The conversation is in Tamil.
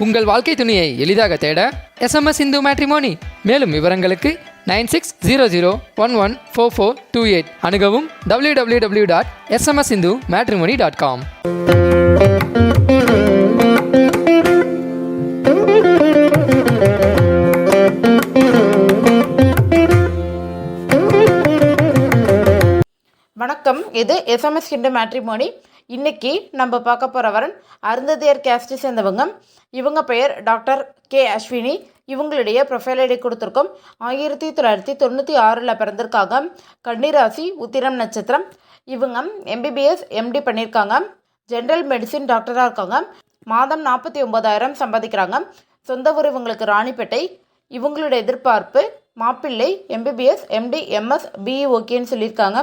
உங்கள் வாழ்க்கை துணையை எளிதாக தேட எஸ்எம்எஸ் இந்து மேட்ரிமோனி மேலும் விவரங்களுக்கு nine six zero zero one one four four two eight அணுகவும் W W W dot SMS Hindu Matrimony dot com வணக்கம் இது எஸ்எம்எஸ் இண்டு மேட்ரிமோனி இன்னைக்கு நம்ம பார்க்க போகிற வரன் அருந்ததியர் கேஸ்ட் சேர்ந்தவங்க. இவங்க பெயர் டாக்டர் கே அஸ்வினி. இவங்களுடைய ப்ரொஃபைல் ஐடி கொடுத்துருக்கோம். ஆயிரத்தி தொள்ளாயிரத்தி தொண்ணூற்றி ஆறில் பிறந்திருக்காங்க. கன்னிராசி உத்திரம் நட்சத்திரம். இவங்க எம்பிபிஎஸ் எம்டி பண்ணியிருக்காங்க. ஜென்ரல் மெடிசின் டாக்டராக இருக்காங்க. மாதம் நாற்பத்தி ஒம்பதாயிரம் சம்பாதிக்கிறாங்க. சொந்த ஊர் இவங்களுக்கு ராணிப்பேட்டை. இவங்களோட எதிர்பார்ப்பு மாப்பிள்ளை எம்பிபிஎஸ் எம்டி எம்எஸ் பிஇ ஓகேன்னு சொல்லியிருக்காங்க.